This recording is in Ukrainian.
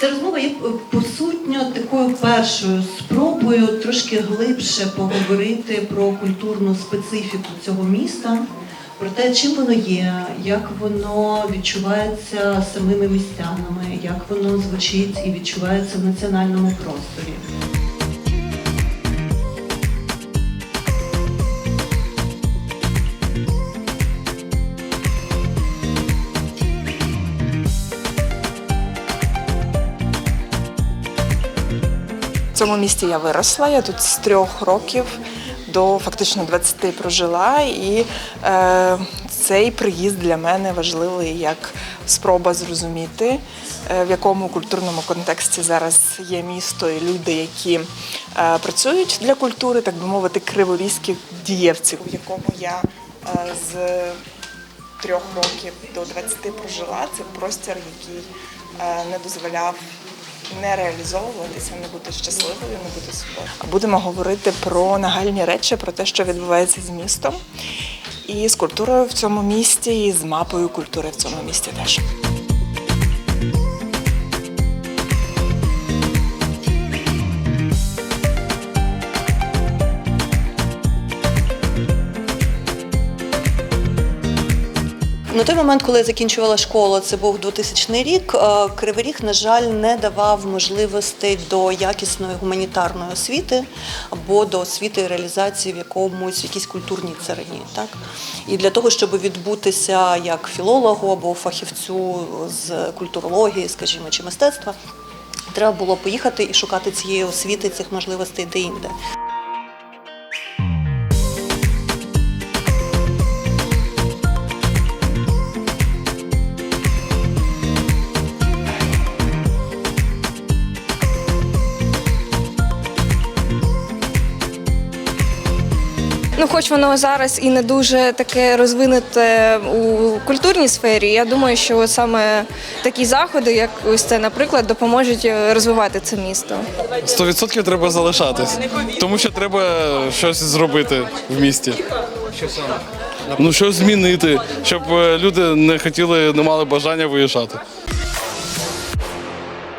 Ця розмова є посутньо по сутньо такою першою спробою трошки глибше поговорити про культурну специфіку цього міста, про те, чим воно є, як воно відчувається самими містянами, як воно звучить і відчувається в національному просторі. В цьому місті я виросла. Я тут з трьох років до фактично 20 прожила. І е, цей приїзд для мене важливий як спроба зрозуміти, е, в якому культурному контексті зараз є місто і люди, які е, працюють для культури, так би мовити, криворізьких дієвців, в якому я е, з трьох років до 20 прожила. Це простір, який е, не дозволяв не реалізовуватися, не бути щасливою, не бути собою. Будемо говорити про нагальні речі, про те, що відбувається з містом, і з культурою в цьому місті, і з мапою культури в цьому місті теж. На той момент, коли я закінчувала школу, це був 2000 рік. е, Кривий Ріг, на жаль, не давав можливостей до якісної гуманітарної освіти або до освіти реалізації в якомусь в якійсь культурній царині. Так і для того, щоб відбутися як філологу або фахівцю з культурології, скажімо, чи мистецтва, треба було поїхати і шукати цієї освіти, цих можливостей де-інде. Ну, хоч воно зараз і не дуже таке розвинуте у культурній сфері, я думаю, що саме такі заходи, як ось це, наприклад, допоможуть е, розвивати це місто. 100% треба залишатись, тому що треба щось зробити в місті. Ну, щось змінити, щоб е, люди не хотіли, не мали бажання виїжджати.